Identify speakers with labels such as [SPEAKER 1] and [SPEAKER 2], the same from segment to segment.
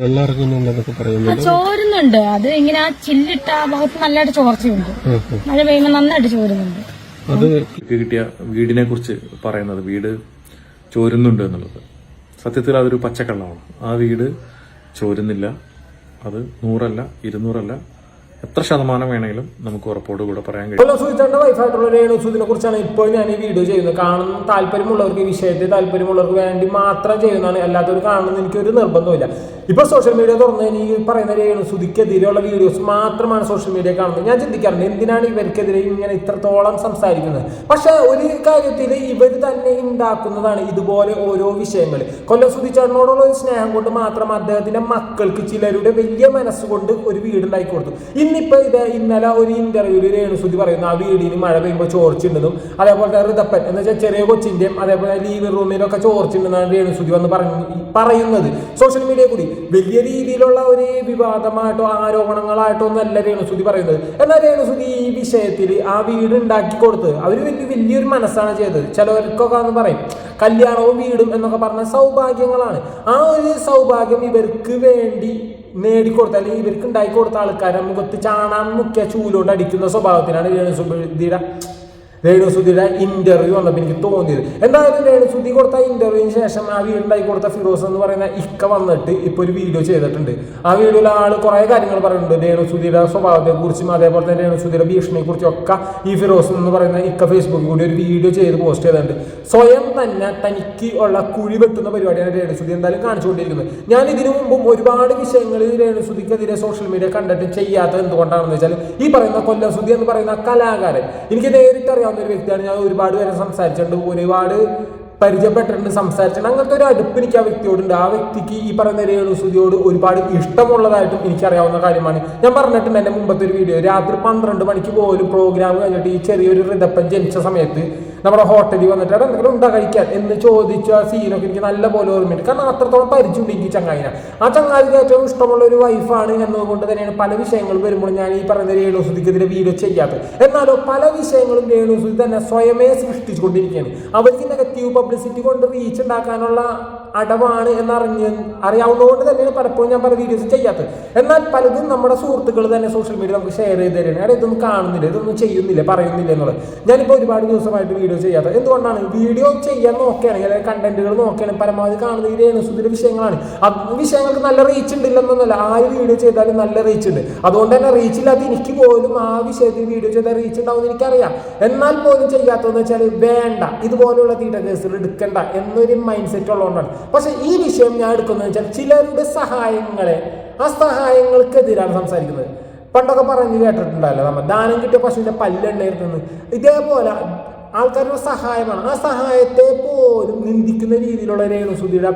[SPEAKER 1] പറയുന്നുണ്ട്
[SPEAKER 2] ചോരുന്നുണ്ട്. അത് ഇങ്ങനെ ആ ചില്ലിട്ട ആ ഭാഗത്ത് നല്ലതായിട്ട് ചോർച്ചയുണ്ട്. മഴ പെയ്യുമ്പോൾ നന്നായിട്ട് ചോരുന്നുണ്ട്.
[SPEAKER 1] അത്
[SPEAKER 3] കിട്ടിയ വീടിനെ കുറിച്ച് പറയുന്നത് വീട് ചോരുന്നുണ്ട് എന്നുള്ളത്. സത്യത്തിൽ അതൊരു പച്ചക്കള്ളമാണ്. ആ വീട് ചോരുന്നില്ല. അത് നൂറല്ല ഇരുന്നൂറല്ല എത്ര ശതമാനം വേണമെങ്കിലും നമുക്ക് ഉറപ്പോട് കൂടെ പറയാൻ കഴിയും.
[SPEAKER 4] ഹലോ സുജിത്തേട്ടന്റെ വൈഫായിട്ടുള്ള സുദിനെ കുറിച്ചാണ് ഇപ്പോൾ ഞാൻ ഈ വീഡിയോ ചെയ്യുന്നത്. കാണുന്ന താല്പര്യമുള്ളവർക്ക് ഈ വിഷയത്തിൽ താല്പര്യമുള്ളവർക്ക് വേണ്ടി മാത്രം ചെയ്യുന്നതാണ്. അല്ലാത്തവർ കാണുന്നത് എനിക്കൊരു നിർബന്ധമില്ല ഇപ്പൊ സോഷ്യൽ മീഡിയ തുറന്ന് ഈ പറയുന്ന രേണു സുധിക്കെതിരെയുള്ള വീഡിയോസ് മാത്രമാണ് സോഷ്യൽ മീഡിയ കാണുന്നത്. ഞാൻ ചിന്തിക്കാറുണ്ട് എന്തിനാണ് ഇവർക്കെതിരെ ഇങ്ങനെ ഇത്രത്തോളം സംസാരിക്കുന്നത്? പക്ഷേ ഒരു കാര്യത്തിൽ ഇവർ തന്നെ ഉണ്ടാക്കുന്നതാണ് ഇതുപോലെ ഓരോ വിഷയങ്ങൾ കൊല്ലം സുധിച്ചേട്ടനോടുള്ള ഒരു സ്നേഹം കൊണ്ട് മാത്രം അദ്ദേഹത്തിന്റെ മക്കൾക്ക് ചിലരുടെ വലിയ മനസ്സുകൊണ്ട് ഒരു വീടുണ്ടാക്കി കൊടുത്തു. ഇന്നിപ്പോ ഇത് ഇന്നലെ ഒരു ഇന്റർവ്യൂവിൽ രേണുസുതി പറയുന്നു ആ വീടിന് മഴ പെയ്യുമ്പോൾ ചോർച്ചുണ്ടെന്നും അതേപോലെ തന്നെ ഋതപ്പൻ എന്ന് വെച്ചാൽ ചെറിയ കൊച്ചിന്റെയും അതേപോലെ ലീവ് റൂമിലൊക്കെ ചോർച്ചുണ്ടെന്നാണ് രേണുസുതി വന്ന് പറഞ്ഞു പറയുന്നത്. സോഷ്യൽ മീഡിയ കൂടി വലിയ രീതിയിലുള്ള ഒരു വിവാദമായിട്ടോ ആരോപണങ്ങളായിട്ടോ ഒന്നല്ല രേണുസുതി പറയുന്നത്. എന്നാൽ രേണുസുതി ഈ വിഷയത്തിൽ ആ വീട് ഉണ്ടാക്കി കൊടുത്തത് അവർ വലിയ വലിയൊരു മനസ്സാണ് ചെയ്തത്. ചിലവർക്കൊക്കെ എന്ന് പറയും കല്യാണവും വീടും എന്നൊക്കെ പറഞ്ഞ സൗഭാഗ്യങ്ങളാണ്. ആ ഒരു സൗഭാഗ്യം ഇവർക്ക് വേണ്ടി നേടിക്കൊടുത്ത അല്ലെങ്കിൽ ഇവർക്ക് ഉണ്ടാക്കി കൊടുത്ത ആൾക്കാരെ മുഖത്ത് ചാണാൻ മുഖ്യ ചൂലോണ്ട് അടിക്കുന്ന സ്വഭാവത്തിനാണ് രേണുസുധിയുടെ രേണുസുധിയുടെ ഇന്റർവ്യൂ വന്നപ്പോൾ എനിക്ക് തോന്നിയത്. എന്തായാലും രേണുസുദ്ധി കൊടുത്ത ഇന്റർവ്യൂവിന് ശേഷം ആ വീടുണ്ടായി കൊടുത്ത ഫിറോസ് എന്ന് പറയുന്ന ഇക്ക വന്നിട്ട് ഇപ്പൊ ഒരു വീഡിയോ ചെയ്തിട്ടുണ്ട്. ആ വീഡിയോയിൽ ആൾ കുറെ കാര്യങ്ങൾ പറയുന്നുണ്ട്. രേണുസുദ്ധിയുടെ സ്വഭാവത്തെ കുറിച്ചും അതേപോലെ തന്നെ രേണുസുദ്ധിയുടെ ഭീഷണിയെ കുറിച്ചും ഒക്കെ ഈ ഫിറോസ് എന്ന് പറയുന്ന ഇക്ക ഫേസ്ബുക്കിൽ കൂടി ഒരു വീഡിയോ ചെയ്ത് പോസ്റ്റ് ചെയ്തിട്ടുണ്ട്. സ്വയം തന്നെ തനിക്ക് ഉള്ള കുഴി വെട്ടുന്ന പരിപാടിയാണ് രേണുസുദ്ധി എന്തായാലും കാണിച്ചുകൊണ്ടിരിക്കുന്നത്. ഞാൻ ഇതിനു മുമ്പും ഒരുപാട് വിഷയങ്ങൾ രേണുസുദ്ധിക്കെതിരെ സോഷ്യൽ മീഡിയ കണ്ടിട്ട് ചെയ്യാത്തത് എന്തുകൊണ്ടാണെന്ന് വെച്ചാൽ ഈ പറയുന്ന കൊല്ലം സുധി എന്ന് പറയുന്ന കലാകാരൻ. എനിക്ക് നേരിട്ട് അറിയാവുന്ന ഒരു വ്യക്തിയാണ്. ഞാൻ ഒരുപാട് പേരെ സംസാരിച്ചിട്ടുണ്ട്. ഒരുപാട് പരിചയപ്പെട്ടിട്ടുണ്ട്. സംസാരിച്ചിട്ടുണ്ട്. അങ്ങനത്തെ ഒരു അടുപ്പ് എനിക്ക് ആ വ്യക്തിയോടുണ്ട്. ആ വ്യക്തിക്ക് ഈ പറയുന്ന രേണുസുതിയോട് ഒരുപാട് ഇഷ്ടമുള്ളതായിട്ടും എനിക്കറിയാവുന്ന കാര്യമാണ്. ഞാൻ പറഞ്ഞിട്ടുണ്ട് എന്റെ മുമ്പത്തെ ഒരു വീഡിയോ രാത്രി പന്ത്രണ്ട് മണിക്ക് പോലും പ്രോഗ്രാം കഴിഞ്ഞിട്ട് ഈ ചെറിയൊരു ഋതപ്പൻ ജനിച്ച സമയത്ത് നമ്മുടെ ഹോട്ടലിൽ വന്നിട്ട് അവിടെ എന്തെങ്കിലും ഉണ്ടാ കഴിക്കാൻ? എന്ന് ചോദിച്ചു ആ സീനൊക്കെ എനിക്ക് നല്ല പോലെ ഓർമ്മയുണ്ട്. കാരണം അത്രത്തോളം പരിചയമുണ്ട് എനിക്ക് ചങ്ങായിനെ. ആ ചങ്ങാതിക്ക് ഏറ്റവും ഇഷ്ടമുള്ള ഒരു വൈഫാണ് എന്നതുകൊണ്ട് തന്നെയാണ് പല വിഷയങ്ങൾ വരുമ്പോൾ ഞാൻ ഈ പറയുന്ന രേണുസുതിക്കെതിരെ വീഡിയോ ചെയ്യാത്തത്. എന്നാലോ പല വിഷയങ്ങളും രേണുസുതി തന്നെ സ്വയമേ സൃഷ്ടിച്ചുകൊണ്ടിരിക്കുകയാണ്. അവർക്ക് നെഗറ്റീവ് പബ്ലിസിറ്റി കൊണ്ട് റീച്ച് ഉണ്ടാക്കാനുള്ള അടവാണ് എന്നറിഞ്ഞ് അറിയാവുന്നതുകൊണ്ട് തന്നെയാണ് പലപ്പോഴും ഞാൻ പല വീഡിയോസ് ചെയ്യാത്തത്. എന്നാൽ പലതും നമ്മുടെ സുഹൃത്തുക്കൾ തന്നെ സോഷ്യൽ മീഡിയ നമുക്ക് ഷെയർ ചെയ്ത് അവിടെ ഇതൊന്നും കാണുന്നില്ല ഇതൊന്നും ചെയ്യുന്നില്ല പറയുന്നില്ല എന്നുള്ളത്. ഞാനിപ്പോൾ ഒരുപാട് ദിവസമായിട്ട് വീഡിയോ ചെയ്യാത്തത്. എന്തുകൊണ്ടാണ്? വീഡിയോ ചെയ്യാൻ നോക്കുകയാണെങ്കിൽ അല്ലെങ്കിൽ കണ്ടന്റുകൾ നോക്കുകയാണെങ്കിൽ പരമാവധി കാണുന്ന ഈ സുന്ദര വിഷയങ്ങളാണ്. ആ വിഷയങ്ങൾക്ക് നല്ല റീച്ച് ഉണ്ടില്ലെന്നൊന്നുമല്ല. ആര് വീഡിയോ ചെയ്താലും നല്ല റീച്ച് ഉണ്ട്. അതുകൊണ്ട് തന്നെ റീച്ച് ഇല്ലാത്ത എനിക്ക് പോലും ആ വിഷയത്തിൽ വീഡിയോ ചെയ്താൽ റീച്ച് ഉണ്ടാവും എന്ന് എനിക്കറിയാം. എന്നാൽ പോലും ചെയ്യാത്തതെന്ന് വെച്ചാൽ വേണ്ട. ഇതുപോലെയുള്ള തീറ്റ കേസുകൾ എടുക്കണ്ട എന്നൊരു മൈൻഡ് സെറ്റ് ഉള്ളതുകൊണ്ടാണ്. പക്ഷെ ഈ വിഷയം ഞാൻ എടുക്കുന്നത് വെച്ചാൽ ചിലരുടെ സഹായങ്ങളെ ആ സഹായങ്ങൾക്കെതിരാണ് സംസാരിക്കുന്നത്. പണ്ടൊക്കെ പറഞ്ഞു കേട്ടിട്ടുണ്ടല്ലോ നമ്മൾ ദാനം കിട്ടിയ പശുവിന്റെ പല്ലെണ്ണയിരുന്നെന്ന് ഇതേപോലെ ആൾക്കാരുടെ സഹായമാണ്. ആ സഹായത്തെ പോലും നിന്ദിക്കുന്ന രീതിയിലുള്ള രേണുസുതിയുടെ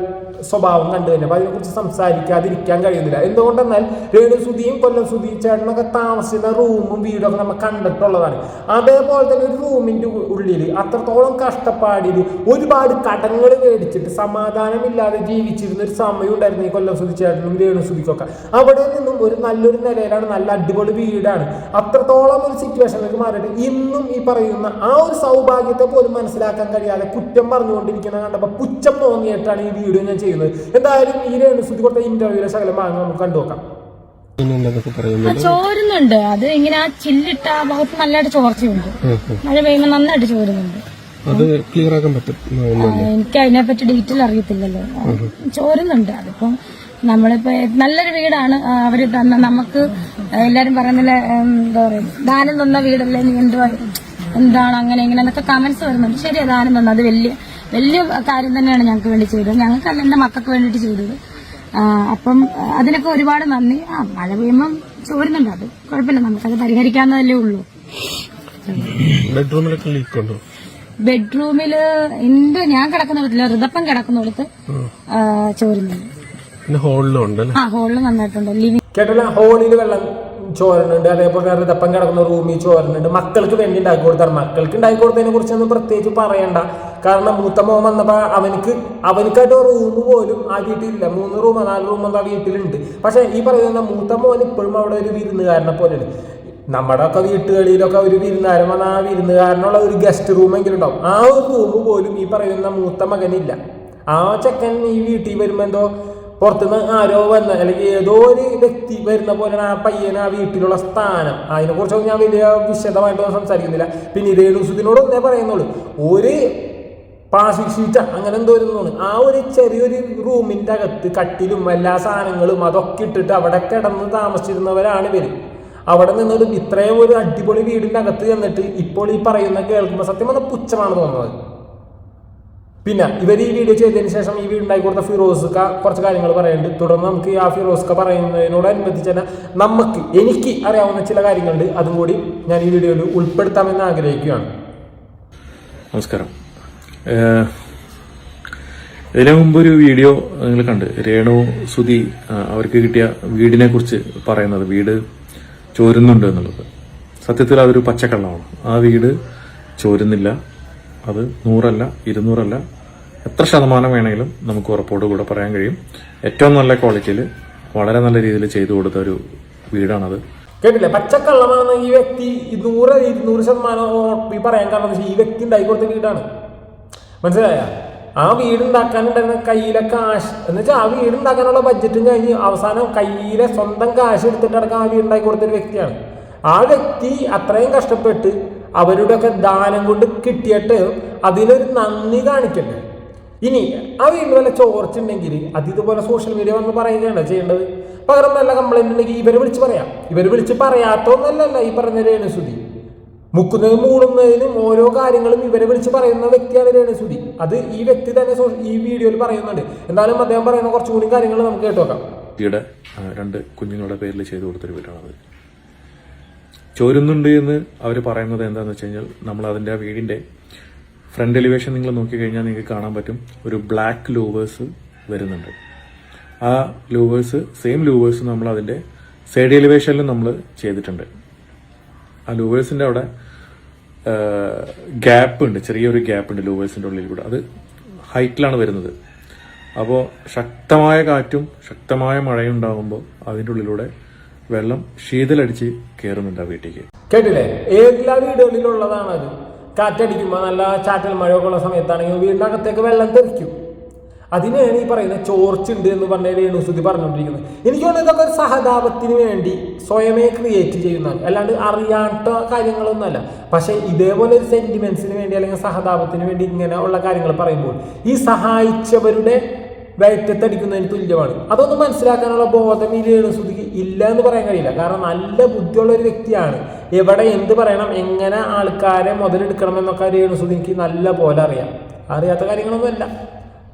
[SPEAKER 4] സ്വഭാവം കണ്ടു തന്നെ അപ്പോൾ അതിനെക്കുറിച്ച് സംസാരിക്കാതിരിക്കാൻ കഴിയുന്നില്ല. എന്തുകൊണ്ടെന്നാൽ രേണു സുധിയും കൊല്ലം സുധി ചേട്ടനൊക്കെ താമസിക്കുന്ന റൂമും വീടൊക്കെ നമ്മൾ കണ്ടിട്ടുള്ളതാണ്. അതേപോലെ തന്നെ ഒരു റൂമിന്റെ ഉള്ളിൽ അത്രത്തോളം കഷ്ടപ്പാടിൽ ഒരുപാട് കടങ്ങൾ മേടിച്ചിട്ട് സമാധാനമില്ലാതെ ജീവിച്ചിരുന്ന ഒരു സമയം ഉണ്ടായിരുന്നു ഈ കൊല്ലം സുധി ചേട്ടനും രേണു സുധിക്കൊക്കെ. അവിടെ നിന്നും ഒരു നല്ലൊരു നിലയിലാണ് നല്ല അടിപൊളി വീടാണ്. അത്രത്തോളം ഒരു സിറ്റുവേഷനിലേക്ക് മാറിയിട്ട് ഇന്നും ഈ പറയുന്ന ആ ഒരു സൗഭാഗ്യത്തെ പോലും മനസ്സിലാക്കാൻ കഴിയാതെ കുറ്റം പറഞ്ഞുകൊണ്ടിരിക്കുന്ന കണ്ടപ്പോൾ പുച്ഛം തോന്നിയിട്ടാണ് ഈ വീഡിയോ ഞാൻ ചെയ്യുന്നത് എന്തായാലും ഈ രേണുസുതി കൊടുത്ത ഇന്റർവ്യൂലെ ശകലം ഭാഗം നമുക്ക് കണ്ടുനോക്കാം
[SPEAKER 2] ചോരുന്നുണ്ട്. അത് ഇങ്ങനെ ആ ചില്ലിട്ട ആ ഭാഗത്ത് നല്ലതായിട്ട് ചോർച്ചയുണ്ട്. മഴ പെയ്യുമ്പോ നന്നായിട്ട് ചോരുന്നുണ്ട്.
[SPEAKER 1] അത് ക്ലിയർ ആക്കാൻ പറ്റും.
[SPEAKER 2] എനിക്ക് അതിനെപ്പറ്റി ഡീറ്റെയിൽ അറിയത്തില്ലല്ലോ. ചോരുന്നുണ്ട്. അതിപ്പം നമ്മളിപ്പോ നല്ലൊരു വീടാണ്. അവർ തന്ന നമുക്ക് എല്ലാരും പറയുന്നില്ല എന്താ പറയുക ദാനം തന്ന വീടല്ലേ നീ എന്തുവാ എന്താണ് അങ്ങനെ ഇങ്ങനെ എന്നൊക്കെ കമന്റ്സ് വരുന്നുണ്ട്. ശരിയാ ദാനം തന്ന. അത് വലിയ വലിയ കാര്യം തന്നെയാണ് ഞങ്ങൾക്ക് വേണ്ടി ചെയ്തത്. ഞങ്ങൾക്ക് അല്ല എന്റെ മക്കൾക്ക് വേണ്ടിയിട്ട് ചെയ്തത്. അപ്പം അതിനൊക്കെ ഒരുപാട് നന്ദി. ആ മഴ പെയ്യുമ്പം ചോരുന്നുണ്ട് അത്. കുഴപ്പമില്ല നമുക്കത് പരിഹരിക്കാവുന്നതല്ലേ ഉള്ളൂ.
[SPEAKER 1] ബെഡ്റൂമിലൊക്കെ ലീക്ക് ഉണ്ടോ?
[SPEAKER 2] ബെഡ്റൂമിൽ എന്റെ ഞാൻ കിടക്കുന്നിടത്തില്ല ഋതപ്പം കിടക്കുന്നിടത്ത് ആ, ചോരുന്നുണ്ട്.
[SPEAKER 1] പിന്നെ ഹോളിലും ഉണ്ട് അല്ലേ
[SPEAKER 2] ആ ഹോളിൽ നന്നായിട്ടുണ്ട്. ലിവിംഗ്
[SPEAKER 4] കേട്ടല്ല ഹോളിൽ വെള്ളം ചോരുന്നുണ്ട് അതേപോലെ തന്നെ ഇതപ്പം കിടക്കുന്ന റൂമിൽ ചോരനുണ്ട്. മക്കൾക്ക് വേണ്ടി ഉണ്ടാക്കി കൊടുത്താണ്. മക്കൾക്ക് ഉണ്ടാക്കി കൊടുത്തതിനെ കുറിച്ചൊന്നും പ്രത്യേകിച്ച് പറയണ്ട. കാരണം മൂത്ത മോൻ വന്നപ്പോൾ അവനക്ക് അവനക്കായിട്ട് റൂം പോലും ആ വീട്ടിലില്ല. മൂന്ന് റൂം നാല് റൂം ആ വീട്ടിലുണ്ട്. പക്ഷേ ഈ പറയുന്ന മൂത്ത മോൻ ഇപ്പോഴും അവിടെ ഒരു വിരുന്നുകാരനെ പോലെയാണ്. നമ്മുടെ ഒക്കെ വീട്ടുകളിലൊക്കെ ഒരു വിരുന്നുകാരൻ വന്ന ആ വിരുന്നുകാരനുള്ള ഒരു ഗസ്റ്റ് റൂമെങ്കിലും ഉണ്ടാവും. ആ ഒരു റൂം പോലും ഈ പറയുന്ന മൂത്ത മകനില്ല. ആ ചെക്കൻ ഈ വീട്ടിൽ വരുമ്പോൾ എന്തോ പുറത്തുനിന്ന് ആരോ വന്ന അല്ലെങ്കിൽ ഏതോ ഒരു വ്യക്തി വരുന്ന പോലെ ആ പയ്യന് ആ വീട്ടിലുള്ള സ്ഥാനം. അതിനെ കുറിച്ചൊന്നും ഞാൻ വലിയ വിശദമായിട്ടൊന്നും സംസാരിക്കുന്നില്ല. പിന്നെ ഇതേ ദിവസത്തിനോട് ഒന്നേ പറയുന്നുള്ളൂ. ഒരു പ്ലാസ്റ്റിക് ഷീറ്റ് അങ്ങനെ എന്തോ ഇരുന്നോണ് ആ ഒരു ചെറിയൊരു റൂമിന്റെ അകത്ത് കട്ടിലും എല്ലാ സാധനങ്ങളും അതൊക്കെ ഇട്ടിട്ട് അവിടെ കിടന്ന് താമസിച്ചിരുന്നവരാണ് ഇവർ അവിടെ നിന്നൊരു ഇത്രയും ഒരു അടിപൊളി വീടിന്റെ അകത്ത് ചെന്നിട്ട് ഇപ്പോൾ ഈ പറയുന്ന കേൾക്കുമ്പോൾ സത്യം പറഞ്ഞാൽ പുച്ഛമാണ് തോന്നുന്നത്. പിന്നെ ഇവർ ഈ വീഡിയോ ചെയ്തതിന് ശേഷം ഈ വീഡിയോ ഉണ്ടായി കൊടുത്ത ഫിറോസ്ക കുറച്ച് കാര്യങ്ങൾ പറയുന്നുണ്ട്. തുടർന്ന് നമുക്ക് ആ ഫിറോസ്ക പറയുന്നതിനോടനുബന്ധിച്ച് തന്നെ നമുക്ക് എനിക്ക് അറിയാവുന്ന ചില കാര്യങ്ങളുണ്ട്. അതും കൂടി ഞാൻ ഈ വീഡിയോയിൽ ഉൾപ്പെടുത്താമെന്ന് ആഗ്രഹിക്കുകയാണ്.
[SPEAKER 3] നമസ്കാരം. ഇതിനു മുമ്പ് ഒരു വീഡിയോ നിങ്ങൾ കണ്ട്. രേണു സുധി അവർക്ക് കിട്ടിയ വീടിനെ കുറിച്ച് പറയുന്നത്. വീട് ചോരുന്നുണ്ട് എന്നുള്ളത്. സത്യത്തിൽ അതൊരു പച്ചക്കള്ളമാണ്. ആ വീട് ചോരുന്നില്ല. അത് നൂറല്ല ഇരുന്നൂറല്ല എത്ര ശതമാനം വേണമെങ്കിലും നമുക്ക് ഉറപ്പോട് കൂടെ പറയാൻ കഴിയും. ഏറ്റവും നല്ല ക്വാളിറ്റിയിൽ വളരെ നല്ല രീതിയിൽ ചെയ്തു കൊടുത്ത ഒരു വീടാണത്.
[SPEAKER 4] കേട്ടില്ലേ? പച്ചക്കള്ളമാണെന്ന് ഈ വ്യക്തി നൂറ് ഇരുന്നൂറ് ശതമാനം ഈ പറയാൻ കാരണം ഈ വ്യക്തി ഉണ്ടായി കൊടുത്ത വീടാണ്. മനസ്സിലായ? ആ വീട് ഉണ്ടാക്കാനുണ്ടായിരുന്ന കയ്യിലെ കാശ് എന്ന് വെച്ചാൽ ആ വീട് ഉണ്ടാക്കാനുള്ള ബഡ്ജറ്റും കഴിഞ്ഞ് അവസാനം കയ്യിലെ സ്വന്തം കാശ് എടുത്തിട്ടടക്കം ആ വീട് ഉണ്ടാക്കി കൊടുത്ത ഒരു വ്യക്തിയാണ്. ആ വ്യക്തി അത്രയും കഷ്ടപ്പെട്ട് അവരുടെയൊക്കെ ദാനം കൊണ്ട് കിട്ടിയിട്ട് അതിലൊരു നന്ദി കാണിക്കണ്ടേ? ഇനി ആ വീട്ടിൽ വല്ല ചോർച്ചുണ്ടെങ്കിൽ അത് ഇതുപോലെ സോഷ്യൽ മീഡിയ വന്ന് പറയുകയാണ് ചെയ്യേണ്ടത്. പകരം നല്ല കംപ്ലൈന്റ് ഉണ്ടെങ്കിൽ ഇവരെ വിളിച്ച് പറയാം. ഇവരെ വിളിച്ച് പറയാത്തൊന്നല്ലല്ല ഈ പറഞ്ഞ രേണുസുതി. മുക്കുന്നതിനും മൂടുന്നതിനും ഓരോ കാര്യങ്ങളും ഇവരെ വിളിച്ച് പറയുന്ന വ്യക്തിയാണ് രേണുസുതി. അത് ഈ വ്യക്തി തന്നെ ഈ വീഡിയോയിൽ പറയുന്നുണ്ട്. എന്നാലും അദ്ദേഹം പറയുന്ന കുറച്ചുകൂടി കാര്യങ്ങൾ നമുക്ക് കേട്ടോക്കാം
[SPEAKER 3] കുട്ടിയുടെ രണ്ട് കുഞ്ഞുങ്ങളുടെ പേരിൽ ചെയ്തു കൊടുത്തൊരു വീടാണത്. ചോരുന്നുണ്ട് എന്ന് അവർ പറയുന്നത് എന്താണെന്ന് വെച്ച് കഴിഞ്ഞാൽ നമ്മൾ അതിന്റെ ആ വീടിന്റെ ഫ്രണ്ട് എലിവേഷൻ നിങ്ങൾ നോക്കിക്കഴിഞ്ഞാൽ നിങ്ങൾക്ക് കാണാൻ പറ്റും. ഒരു ബ്ലാക്ക് ലൂവേഴ്സ് വരുന്നുണ്ട്. ആ ലൂവേഴ്സ് സെയിം ലൂവേഴ്സ് നമ്മൾ അതിന്റെ സൈഡ് എലിവേഷനിലും നമ്മൾ ചെയ്തിട്ടുണ്ട്. ആ ലൂവേഴ്സിന്റെ അവിടെ ഗ്യാപ്പ് ഉണ്ട്. ചെറിയൊരു ഗ്യാപ്പ് ഉണ്ട് ലൂവേഴ്സിന്റെ ഉള്ളിൽ കൂടെ. അത് ഹൈറ്റിലാണ് വരുന്നത്. അപ്പോൾ ശക്തമായ കാറ്റും ശക്തമായ മഴയും ഉണ്ടാകുമ്പോൾ അതിന്റെ ഉള്ളിലൂടെ വെള്ളം ശീതലടിച്ച് കയറുന്നുണ്ട് ആ വീട്ടിലേക്ക്.
[SPEAKER 4] കേട്ടില്ലേ? എല്ലാ വീടുകളിലുള്ളതാണ് അത്? കാറ്റടിക്കുമ്പോൾ നല്ല ചാറ്റൽ മഴയൊക്കെ ഉള്ള സമയത്താണെങ്കിൽ വീടിനകത്തേക്ക് വെള്ളം തെറിക്കും. അതിനെയാണ് ഈ പറയുന്നത് ചോർച്ചുണ്ട് എന്ന് പറഞ്ഞ രേണുസുതി പറഞ്ഞുകൊണ്ടിരിക്കുന്നത്. എനിക്ക് തോന്നുന്നു ഇതൊക്കെ ഒരു സഹതാപത്തിന് വേണ്ടി സ്വയമേ ക്രിയേറ്റ് ചെയ്യുന്നതാണ്. അല്ലാണ്ട് അറിയാത്ത കാര്യങ്ങളൊന്നുമല്ല. പക്ഷേ ഇതേപോലെ ഒരു സെന്റിമെന്റ്സിന് വേണ്ടി അല്ലെങ്കിൽ സഹതാപത്തിന് വേണ്ടി ഇങ്ങനെ ഉള്ള കാര്യങ്ങൾ പറയുമ്പോൾ ഈ സഹായിച്ചവരുടെ വയറ്റത്തടിക്കുന്നതിന് തുല്യമാണ്. അതൊന്നും മനസ്സിലാക്കാനുള്ള ബോധം ഈ സുധിക്ക് ഇല്ല എന്ന് പറയാൻ കഴിയില്ല. കാരണം നല്ല ബുദ്ധിയുള്ള ഒരു വ്യക്തിയാണ്. എവിടെ എന്ത് പറയണം എങ്ങനെ ആൾക്കാരെ മുതലെടുക്കണം എന്നൊക്കെ രേണുസുതിക്ക് നല്ല പോലെ അറിയാം. അറിയാത്ത കാര്യങ്ങളൊന്നുമല്ല.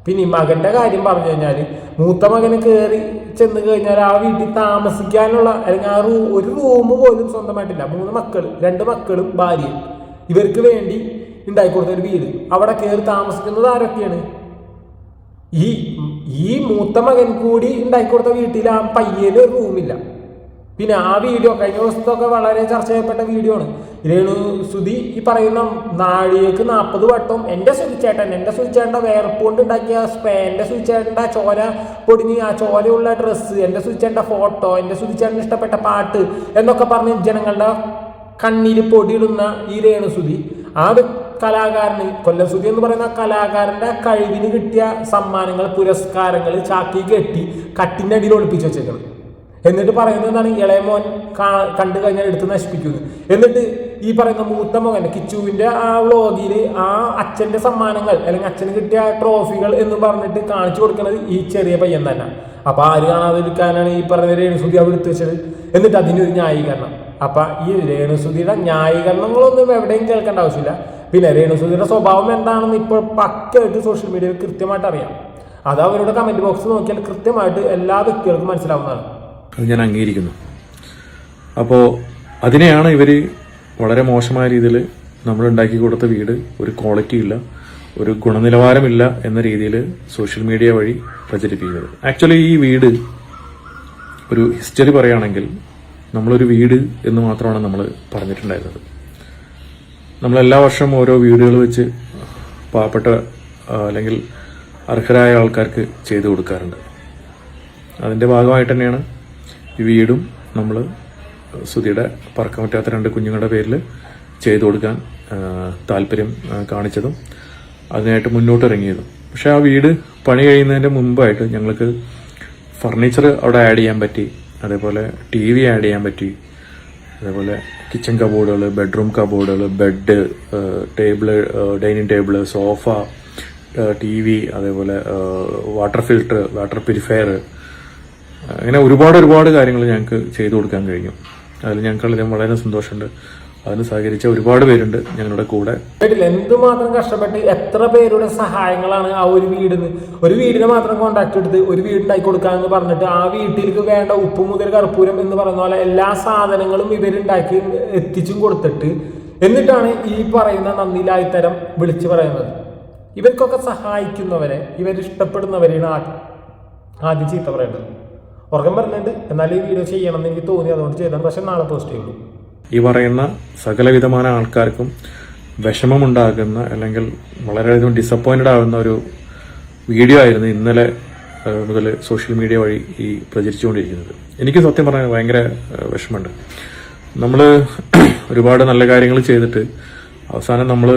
[SPEAKER 4] പിന്നെ ഈ മകന്റെ കാര്യം പറഞ്ഞു കഴിഞ്ഞാൽ മൂത്ത മകന് കയറി ചെന്ന് കഴിഞ്ഞാൽ ആ വീട്ടിൽ താമസിക്കാനുള്ള അല്ലെങ്കിൽ ആ റൂ ഒരു റൂം പോലും സ്വന്തമായിട്ടില്ല. മൂന്ന് മക്കൾ രണ്ട് മക്കളും ഭാര്യയും. ഇവർക്ക് വേണ്ടി ഉണ്ടാക്കി കൊടുത്ത ഒരു വീട്. അവിടെ കയറി താമസിക്കുന്നത് ആരൊക്കെയാണ്? ഈ ഈ മൂത്ത മകൻ കൂടി ഉണ്ടാക്കി കൊടുത്ത വീട്ടിൽ ആ പയ്യന് ഒരു റൂമില്ല പിന്നെ ആ വീഡിയോ കഴിഞ്ഞ ദിവസത്തൊക്കെ വളരെ ചർച്ച ചെയ്യപ്പെട്ട വീഡിയോ ആണ്. രേണു സുധി ഈ പറയുന്ന നാഴികക്ക് നാൽപ്പത് വട്ടം എന്റെ സുധിച്ചേട്ടൻ എന്റെ സുധിച്ചേട്ടന്റെ വേർപ്പുകൊണ്ട് ഉണ്ടാക്കിയ സ്പേ എന്റെ സുധിച്ചേട്ടന്റെ ചോര പൊടിഞ്ഞ് ആ ചോരയുള്ള ഡ്രസ്സ് എന്റെ സുധിച്ചേട്ടന്റെ ഫോട്ടോ എന്റെ സുധിച്ചേട്ടന് ഇഷ്ടപ്പെട്ട പാട്ട് എന്നൊക്കെ പറഞ്ഞ് ജനങ്ങളുടെ കണ്ണീര് പൊടിയിടുന്ന ഈ രേണുസുതി ആ കലാകാരന് കൊല്ലസുതി എന്ന് പറയുന്ന കലാകാരന്റെ കഴിവിന് കിട്ടിയ സമ്മാനങ്ങൾ പുരസ്കാരങ്ങൾ ചാക്കി കെട്ടി കട്ടിന്റെ അടിയിൽ ഒളിപ്പിച്ച് വെച്ചേക്കണം. എന്നിട്ട് പറയുന്നത് എന്താണ്? ഇളയമോൻ കണ്ടു കഴിഞ്ഞാൽ എടുത്ത് നശിപ്പിക്കുന്നത് എന്നിട്ട് ഈ പറയുന്ന മൂത്ത മകൻ കിച്ചുവിന്റെ ആ വ്ളോഗിൽ ആ അച്ഛന്റെ സമ്മാനങ്ങൾ അല്ലെങ്കിൽ അച്ഛന് കിട്ടിയ ട്രോഫികൾ എന്ന് പറഞ്ഞിട്ട് കാണിച്ചു കൊടുക്കുന്നത് ഈ ചെറിയ പയ്യൻ തന്നെ. അപ്പൊ ആര് കാണാതിരിക്കാനാണ് ഈ പറഞ്ഞ രേണുസുതി അവിടെ എടുത്തു വെച്ചത്? എന്നിട്ട് അതിനൊരു ന്യായീകരണം. അപ്പൊ ഈ രേണുസുതിയുടെ ന്യായീകരണങ്ങളൊന്നും എവിടെയും കേൾക്കേണ്ട ആവശ്യമില്ല. പിന്നെ രേണുസുതിയുടെ സ്വഭാവം എന്താണെന്ന് ഇപ്പോൾ പക്കയായിട്ട് സോഷ്യൽ മീഡിയയിൽ കൃത്യമായിട്ട് അറിയാം. അത് അവരുടെ കമന്റ് ബോക്സ് നോക്കിയാൽ കൃത്യമായിട്ട് എല്ലാ വ്യക്തികൾക്കും മനസ്സിലാവുന്നതാണ്.
[SPEAKER 3] അത് ഞാൻ അംഗീകരിക്കുന്നു. അപ്പോ അതിനെയാണ് ഇവർ വളരെ മോശമായ രീതിയിൽ നമ്മൾ ഉണ്ടാക്കി കൊടുത്ത വീട് ഒരു ക്വാളിറ്റി ഇല്ല ഒരു ഗുണനിലവാരമില്ല എന്ന രീതിയിൽ സോഷ്യൽ മീഡിയ വഴി പ്രചരിപ്പിക്കുന്നത്. ആക്ച്വലി ഈ വീട് ഒരു ഹിസ്റ്ററി പറയുകയാണെങ്കിൽ നമ്മളൊരു വീട് എന്ന് മാത്രമാണ് നമ്മൾ പറഞ്ഞിട്ടുണ്ടായിരുന്നത്. നമ്മൾ എല്ലാ വർഷവും ഓരോ വീടുകൾ വെച്ച് പാവപ്പെട്ട അല്ലെങ്കിൽ അർഹരായ ആൾക്കാർക്ക് ചെയ്തു കൊടുക്കാറുണ്ട്. അതിന്റെ ഭാഗമായിട്ട് തന്നെയാണ് ഈ വീടും നമ്മൾ സുധിയുടെ പറക്കാൻ പറ്റാത്ത രണ്ട് കുഞ്ഞുങ്ങളുടെ പേരിൽ ചെയ്തു കൊടുക്കാൻ താല്പര്യം കാണിച്ചതും അതിനായിട്ട് മുന്നോട്ട് ഇറങ്ങിയതും. പക്ഷേ ആ വീട് പണി കഴിയുന്നതിന്റെ മുമ്പായിട്ട് ഞങ്ങൾക്ക് ഫർണിച്ചർ അവിടെ ആഡ് ചെയ്യാൻ പറ്റി അതേപോലെ ടി വി ആഡ് ചെയ്യാൻ പറ്റി അതേപോലെ കിച്ചൺ കബോർഡുകൾ bedroom കബോർഡുകൾ bed table dining table sofa T V അതേപോലെ വാട്ടർ ഫിൽട്ടർ വാട്ടർ പ്യൂരിഫയർ അങ്ങനെ ഒരുപാട് ഒരുപാട് കാര്യങ്ങൾ ഞങ്ങൾക്ക് ചെയ്തു കൊടുക്കാൻ കഴിഞ്ഞു. അതിൽ ഞങ്ങൾക്ക് വളരെ സന്തോഷമുണ്ട്. അതിന് സഹകരിച്ച ഒരുപാട് പേരുണ്ട് ഞങ്ങളുടെ കൂടെ.
[SPEAKER 4] എന്തുമാത്രം കഷ്ടപ്പെട്ട് എത്ര പേരുടെ സഹായങ്ങളാണ് ആ ഒരു വീടിന്? ഒരു വീടിനെ മാത്രം കോണ്ടാക്ട് എടുത്ത് ഒരു വീടുണ്ടാക്കി കൊടുക്കാന്ന് പറഞ്ഞിട്ട് ആ വീട്ടിലേക്ക് വേണ്ട ഉപ്പ് മുതൽ കർപ്പൂരം എന്ന് പറയുന്ന പോലെ എല്ലാ സാധനങ്ങളും ഇവരുണ്ടാക്കി എത്തിച്ചും കൊടുത്തിട്ട് എന്നിട്ടാണ് ഈ പറയുന്ന നന്ദിലായിത്തരം വിളിച്ചു പറയുന്നത്. ഇവർക്കൊക്കെ സഹായിക്കുന്നവരെ ഇവരിഷ്ടപ്പെടുന്നവരെയാണ് ആദ്യം ചീത്ത പറയേണ്ടത്. ഉറക്കം പറഞ്ഞിട്ടുണ്ട്. എന്നാലും ഈ വീഡിയോ ചെയ്യണം എന്ന് എനിക്ക് തോന്നി അതുകൊണ്ട് ചെയ്താണ് പക്ഷെ നാളെ പോസ്റ്റ് ചെയ്യുള്ളൂ.
[SPEAKER 3] ഈ പറയുന്ന സകലവിധമായ ആൾക്കാർക്കും വിഷമമുണ്ടാകുന്ന അല്ലെങ്കിൽ വളരെയധികം ഡിസപ്പോയിന്റഡ് ആകുന്ന ഒരു വീഡിയോ ആയിരുന്നു ഇന്നലെ മുതൽ സോഷ്യൽ മീഡിയ വഴി ഈ പ്രചരിച്ചുകൊണ്ടിരിക്കുന്നത്. എനിക്ക് സത്യം പറഞ്ഞാൽ ഭയങ്കര വിഷമമുണ്ട്. നമ്മൾ ഒരുപാട് നല്ല കാര്യങ്ങൾ ചെയ്തിട്ട് അവസാനം നമ്മൾ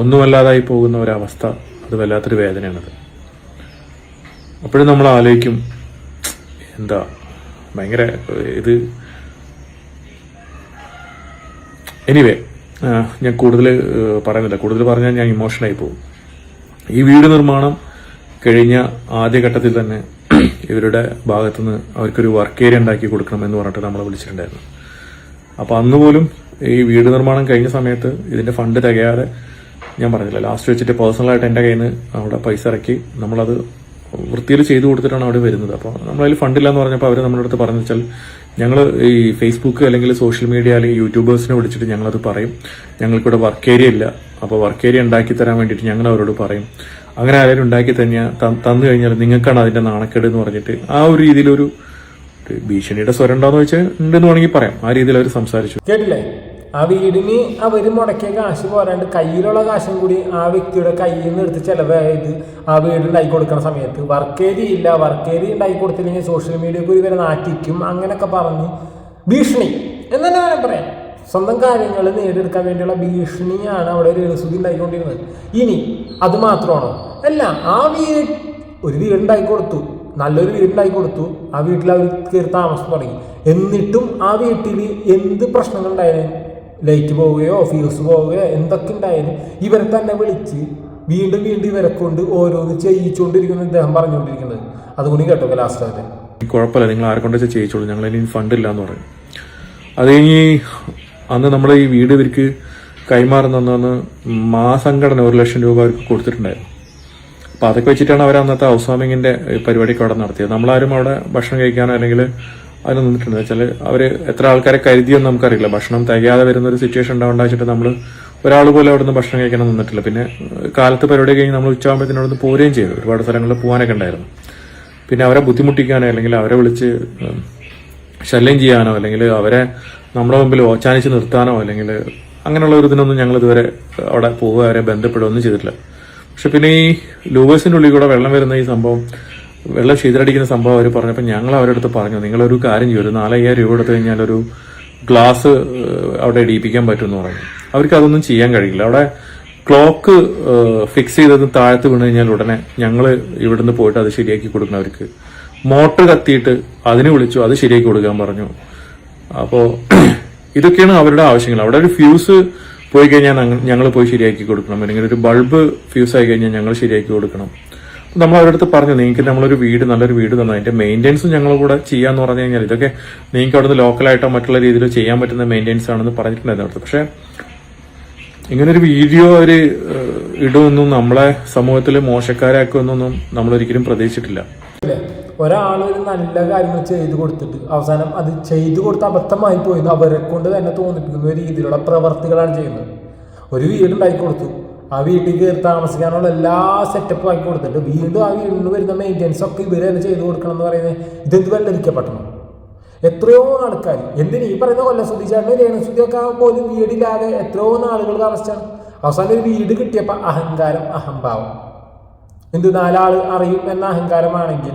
[SPEAKER 3] ഒന്നുമല്ലാതായി പോകുന്ന ഒരവസ്ഥ അത് വല്ലാത്തൊരു വേദനയാണത്. അപ്പോഴും നമ്മൾ ആലോചിക്കും എന്താ ഭയങ്കര ഇത് എനിവേ ഞാൻ കൂടുതൽ പറയുന്നില്ല. കൂടുതൽ പറഞ്ഞാൽ ഞാൻ ഇമോഷണലായി പോകും. ഈ വീട് നിർമ്മാണം കഴിഞ്ഞ ആദ്യഘട്ടത്തിൽ തന്നെ ഇവരുടെ ഭാഗത്തുനിന്ന് അവർക്കൊരു വർക്ക് ഏരിയ ഉണ്ടാക്കി കൊടുക്കണം എന്ന് പറഞ്ഞിട്ട് നമ്മളെ വിളിച്ചിട്ടുണ്ടായിരുന്നു. അപ്പോൾ അന്ന് പോലും ഈ വീട് നിർമ്മാണം കഴിഞ്ഞ സമയത്ത് ഇതിന്റെ ഫണ്ട് തികയാതെ ഞാൻ പറഞ്ഞില്ല. ലാസ്റ്റ് വെച്ചിട്ട് പേഴ്സണലായിട്ട് എന്റെ കയ്യിൽ നിന്ന് അവിടെ പൈസ ഇറക്കി നമ്മളത് വൃത്തിയിൽ ചെയ്തു കൊടുത്തിട്ടാണ് അവിടെ വരുന്നത്. അപ്പോൾ നമ്മളതിൽ ഫണ്ടില്ല എന്ന് പറഞ്ഞപ്പോൾ അവർ നമ്മുടെ അടുത്ത് പറഞ്ഞു വെച്ചാൽ ഞങ്ങൾ ഈ ഫേസ്ബുക്ക് അല്ലെങ്കിൽ സോഷ്യൽ മീഡിയ അല്ലെങ്കിൽ യൂട്യൂബേഴ്സിനെ വിളിച്ചിട്ട് ഞങ്ങളത് പറയും. ഞങ്ങൾക്കിവിടെ വർക്ക് ഏരിയ ഇല്ല. അപ്പോൾ വർക്ക് ഏരിയ ഉണ്ടാക്കി തരാൻ വേണ്ടിയിട്ട് ഞങ്ങൾ അവരോട് പറയും. അങ്ങനെ ആരെങ്കിലും ഉണ്ടാക്കി തന്നെ തന്നു കഴിഞ്ഞാൽ നിങ്ങൾക്കാണ് അതിന്റെ നാണക്കേട് എന്ന് പറഞ്ഞിട്ട് ആ ഒരു രീതിയിലൊരു ഭീഷണിയുടെ സ്വരം ഉണ്ടോന്ന് വെച്ചാൽ ഉണ്ടെന്ന് വേണമെങ്കിൽ പറയാം. ആ രീതിയിൽ അവർ സംസാരിച്ചു.
[SPEAKER 4] കേട്ടില്ലേ? ആ വീടിന് അവർ മുടക്കിയ കാശ് പോരാണ്ട് കയ്യിലുള്ള കാശും കൂടി ആ വ്യക്തിയുടെ കയ്യിൽ നിന്ന് എടുത്ത് ചിലവായത് ആ വീട് ഉണ്ടാക്കി കൊടുക്കുന്ന സമയത്ത് വർക്ക് ഏരിയ ഇല്ല വർക്ക് ഏരിയ ഉണ്ടാക്കി കൊടുത്തില്ലെങ്കിൽ സോഷ്യൽ മീഡിയ കൂടി ഇവരെ നാറ്റിക്കും അങ്ങനെയൊക്കെ പറഞ്ഞ് ഭീഷണി. എന്ന് തന്നെ വേണം പറയാം. സ്വന്തം കാര്യങ്ങൾ നേടിയെടുക്കാൻ വേണ്ടിയുള്ള ഭീഷണിയാണ് അവിടെ ഒരു എഴുസുതി ഉണ്ടായിക്കൊണ്ടിരുന്നത്. ഇനി അത് മാത്രമാണോ? അല്ല ആ വീട് ഒരു വീടുണ്ടാക്കി കൊടുത്തു നല്ലൊരു വീടുണ്ടാക്കി കൊടുത്തു ആ വീട്ടിൽ അവർ കയറി താമസം തുടങ്ങി. എന്നിട്ടും ആ വീട്ടിൽ എന്ത് പ്രശ്നങ്ങൾ ഉണ്ടായാലും ലൈറ്റ് പോവുകയോ ഫ്യൂസ് പോവുകയോ എന്തൊക്കെ ഉണ്ടായാലും ഇവരെ തന്നെ വിളിച്ച് വീണ്ടും വീണ്ടും ഇവരെ കൊണ്ട് ഓരോന്ന് ചെയ്യിച്ചുകൊണ്ടിരിക്കുന്നു ഇദ്ദേഹം പറഞ്ഞുകൊണ്ടിരിക്കുന്നത്. അതുകൊണ്ട് കേട്ടോ ലാസ്റ്റ്
[SPEAKER 3] കുഴപ്പമില്ല. നിങ്ങൾ ആരെ കൊണ്ട് ചെയ്യിച്ചോളൂ. ഞങ്ങൾ ഇനി ഇല്ല എന്ന് പറയും. അത് കഴിഞ്ഞ് അന്ന് നമ്മൾ ഈ വീട് ഇവർക്ക് കൈമാറുന്ന മാസംഘടന ഒരു ലക്ഷം രൂപ അവർക്ക് കൊടുത്തിട്ടുണ്ടായിരുന്നു. അപ്പൊ അതൊക്കെ വെച്ചിട്ടാണ് അവർ അന്നത്തെ ഹൗസ് വാമിങ്ങിന്റെ പരിപാടിയൊക്കെ അവിടെ നടത്തിയത്. നമ്മളാരും അവിടെ ഭക്ഷണം കഴിക്കാനോ അല്ലെങ്കിൽ അതിന് നിന്നിട്ടുണ്ട് വെച്ചാൽ അവർ എത്ര ആൾക്കാരെ കരുതിയെന്ന് നമുക്കറിയില്ല. ഭക്ഷണം തികയാതെ വരുന്ന ഒരു സിറ്റുവേഷൻ ഉണ്ടാവേണ്ട വെച്ചിട്ട് നമ്മൾ ഒരാൾ പോലും അവിടെ നിന്ന് ഭക്ഷണം കഴിക്കാൻ നിന്നിട്ടില്ല. പിന്നെ കാലത്ത് പരിപാടി കഴിഞ്ഞ് നമ്മൾ ഉച്ചയാകുമ്പോഴത്തേനും അവിടെ നിന്ന് പോരുകയും ചെയ്തു. ഒരുപാട് സ്ഥലങ്ങളിൽ പോകാനൊക്കെ ഉണ്ടായിരുന്നു. പിന്നെ അവരെ ബുദ്ധിമുട്ടിക്കാനോ അല്ലെങ്കിൽ അവരെ വിളിച്ച് ശല്യം ചെയ്യാനോ അല്ലെങ്കിൽ അവരെ നമ്മുടെ മുമ്പിൽ ഓച്ചാനിച്ച് നിർത്താനോ അല്ലെങ്കിൽ അങ്ങനെയുള്ള ഒരു ഇതിനൊന്നും ഞങ്ങൾ ഇതുവരെ അവിടെ പോവുക അവരെ ബന്ധപ്പെടുകയൊന്നും ചെയ്തിട്ടില്ല. പക്ഷെ പിന്നെ ഈ ലൂവേഴ്സിന്റെ ഉള്ളിൽ കൂടെ വെള്ളം വരുന്ന ഈ സംഭവം വെള്ളം ശീതടിക്കുന്ന സംഭവം അവർ പറഞ്ഞപ്പോൾ ഞങ്ങൾ അവരുടെ അടുത്ത് പറഞ്ഞു നിങ്ങളൊരു കാര്യം ചെയ്യും ഒരു നാലയ്യായിരം രൂപ എടുത്തു കഴിഞ്ഞാൽ ഒരു ഗ്ലാസ് അവിടെ ഇടിയിപ്പിക്കാൻ പറ്റുമെന്ന് പറഞ്ഞു. അവർക്ക് അതൊന്നും ചെയ്യാൻ കഴിയില്ല. അവിടെ ക്ലോക്ക് ഫിക്സ് ചെയ്തത് താഴത്ത് വീണ് കഴിഞ്ഞാൽ ഉടനെ ഞങ്ങൾ ഇവിടുന്ന് പോയിട്ട് അത് ശരിയാക്കി കൊടുക്കണം അവർക്ക്. മോട്ടർ കത്തിയിട്ട് അതിന് വിളിച്ചു അത് ശരിയാക്കി കൊടുക്കാൻ പറഞ്ഞു. അപ്പോൾ ഇതൊക്കെയാണ് അവരുടെ ആവശ്യങ്ങൾ. അവിടെ ഒരു ഫ്യൂസ് പോയി കഴിഞ്ഞാൽ ഞങ്ങൾ പോയി ശരിയാക്കി കൊടുക്കണം. അല്ലെങ്കിൽ ഒരു ബൾബ് ഫ്യൂസ് ആയി കഴിഞ്ഞാൽ ഞങ്ങൾ ശരിയാക്കി കൊടുക്കണം. നമ്മൾ അവരുടെ അടുത്ത് പറഞ്ഞു നിങ്ങൾക്ക് നമ്മളൊരു വീട് നല്ലൊരു വീട് തന്നു. അതിന്റെ മെയിന്റെനൻസും ഞങ്ങൾ കൂടെ ചെയ്യാന്ന് പറഞ്ഞു കഴിഞ്ഞാൽ ഇതൊക്കെ നിങ്ങൾക്ക് അവിടുന്ന് ലോക്കലായിട്ടോ മറ്റുള്ള രീതിയിലോ ചെയ്യാൻ പറ്റുന്ന മെയിന്റെനൻസ് ആണെന്ന് പറഞ്ഞിട്ടുണ്ടായിരുന്നു അടുത്ത് പക്ഷേ ഇങ്ങനൊരു വീഡിയോ ഏഹ്, ഇടുമെന്നും നമ്മളെ സമൂഹത്തിൽ മോശക്കാരാക്കുമെന്നൊന്നും നമ്മൾ ഒരിക്കലും പ്രതീക്ഷിച്ചിട്ടില്ല.
[SPEAKER 4] ഒരാൾ ഒരു നല്ല കാര്യങ്ങൾ ചെയ്തു കൊടുത്തിട്ട് അവസാനം അത് ചെയ്തു കൊടുത്ത അബദ്ധമായി പോയി അവരെ കൊണ്ട് തന്നെ തോന്നിപ്പിക്കുന്ന രീതിയിലുള്ള പ്രവർത്തികളാണ് ചെയ്യുന്നത്. ഒരു വീടുണ്ടാക്കി കൊടുത്തു. ആ വീട്ടിൽ കയറി താമസിക്കാനുള്ള എല്ലാ സെറ്റപ്പും ആക്കി കൊടുത്തിട്ട് വീണ്ടും ആ വീടിന് വരുന്ന മെയിന്റെനൻസ് ഒക്കെ ഇവർ തന്നെ ചെയ്തു കൊടുക്കണം എന്ന് പറയുന്നത് ഇതെന്ത് വെള്ളരിക്കപ്പെട്ടണം എത്രയോ ആൾക്കാർ എന്തിന് ഈ പറയുന്ന കൊല്ലം സുധിച്ചേട്ടന് രേണുസുതിയൊക്കെ പോലും വീടില്ലാതെ എത്രയോ നാളുകൾ താമസിച്ചാണ് അവസാനം ഒരു വീട് കിട്ടിയപ്പോൾ അഹങ്കാരം അഹംഭാവം. എന്ത് നാലാൾ അറിയും എന്ന അഹങ്കാരമാണെങ്കിൽ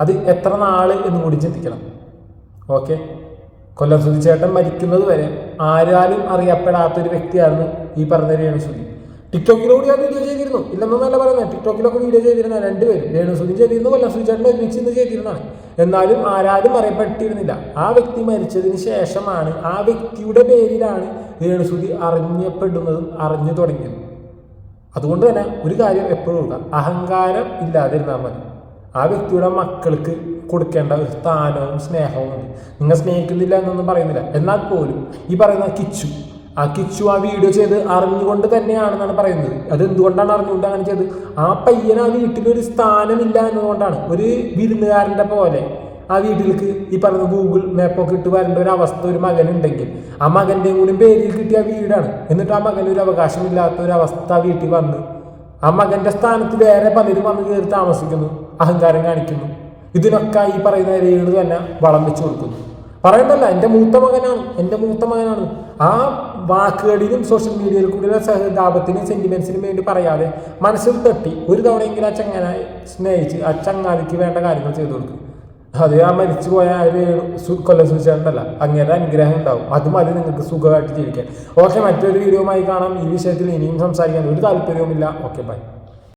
[SPEAKER 4] അത് എത്ര നാൾ എന്ന് കൂടി ചിന്തിക്കണം. ഓക്കെ? കൊല്ലം ശ്രദ്ധിച്ചേട്ടൻ ചേട്ടൻ മരിക്കുന്നത് വരെ ആരാലും അറിയപ്പെടാത്തൊരു വ്യക്തിയായിരുന്നു ഈ പറഞ്ഞ രേണുസുതി ടിക്ടോക്കിലൂടെ ആ വീഡിയോ ചെയ്തിരുന്നു. ഇല്ലെന്നല്ല പറയുന്നത്. ടിക്ടോക്കിലൊക്കെ വീഡിയോ ചെയ്തിരുന്ന രണ്ടുപേരും രേണുസുതി ചെയ്തിരുന്നു കൊല്ലം സുചേട്ടൻ ഒരുമിച്ച് ഇന്ന് ചെയ്തിരുന്നതാണ്. എന്നാലും ആരാരും അറിയപ്പെട്ടിരുന്നില്ല ആ വ്യക്തി മരിച്ചതിന് ശേഷമാണ് ആ വ്യക്തിയുടെ പേരിലാണ് രേണുസുതി അറിഞ്ഞപ്പെടുന്നതും അറിഞ്ഞു തുടങ്ങിയത്. അതുകൊണ്ട് തന്നെ ഒരു കാര്യം എപ്പോഴും ഓർക്കുക. അഹങ്കാരം ഇല്ലാതിരുന്നാൽ മതി. ആ വ്യക്തിയുടെ മക്കൾക്ക് കൊടുക്കേണ്ട ഒരു സ്ഥാനവും സ്നേഹവും ഉണ്ട്. നിങ്ങൾ സ്നേഹിക്കുന്നില്ല എന്നൊന്നും പറയുന്നില്ല. എന്നാൽ പോലും ഈ പറയുന്ന കിച്ചു ആ കിച്ചു ആ വീഡിയോ ചെയ്ത് അറിഞ്ഞുകൊണ്ട് തന്നെയാണെന്നാണ് പറയുന്നത്. അത് എന്തുകൊണ്ടാണ് അറിഞ്ഞുകൊണ്ട് അങ്ങനെ ചെയ്തത്? ആ പയ്യന് ആ വീട്ടിലൊരു സ്ഥാനമില്ല എന്നതുകൊണ്ടാണ്. ഒരു വിരുന്നുകാരന്റെ പോലെ ആ വീട്ടിലേക്ക് ഈ പറയുന്ന ഗൂഗിൾ മാപ്പൊക്കെ ഇട്ട് വരേണ്ട ഒരു അവസ്ഥ ഒരു മകനുണ്ടെങ്കിൽ ആ മകന്റെയും കൂടി പേരിൽ കിട്ടിയ വീടാണ്. എന്നിട്ട് ആ മകന് ഒരു അവകാശമില്ലാത്ത ഒരു അവസ്ഥ ആ വീട്ടിൽ വന്ന് ആ മകന്റെ സ്ഥാനത്ത് വേറെ പലരും വന്ന് കയറി താമസിക്കുന്നു അഹങ്കാരം കാണിക്കുന്നു. ഇതിനൊക്കെ ഈ പറയുന്ന രേഖകൾ തന്നെ വളം വെച്ച് കൊടുക്കുന്നു. പറയണ്ടല്ല എന്റെ മൂത്ത മകനാണ് എന്റെ മൂത്ത മകനാണ്. ആ വാക്കുകളിലും സോഷ്യൽ മീഡിയയിൽ കൂടിയുള്ള സഹതാപത്തിനും സെന്റിമെന്റ്സിനും വേണ്ടി പറയാതെ മനസ്സിൽ തട്ടി ഒരു തവണയെങ്കിലും ആ ചങ്ങനായി സ്നേഹിച്ച് ആ ചങ്ങാതിക്ക് വേണ്ട കാര്യങ്ങൾ ചെയ്തു കൊടുക്കും. അത് ആ മരിച്ചു പോയ ആ ഒരു കൊല്ലം സൂചിച്ചിട്ടുണ്ടല്ല അങ്ങനെ അനുഗ്രഹം ഉണ്ടാവും. അത് മതി നിങ്ങൾക്ക് സുഖമായിട്ട് ജീവിക്കാം ഓക്കെ മറ്റൊരു വീഡിയോയുമായി കാണാം. ഈ വിഷയത്തിൽ ഇനിയും സംസാരിക്കാൻ ഒരു താല്പര്യവുമില്ല. Okay bye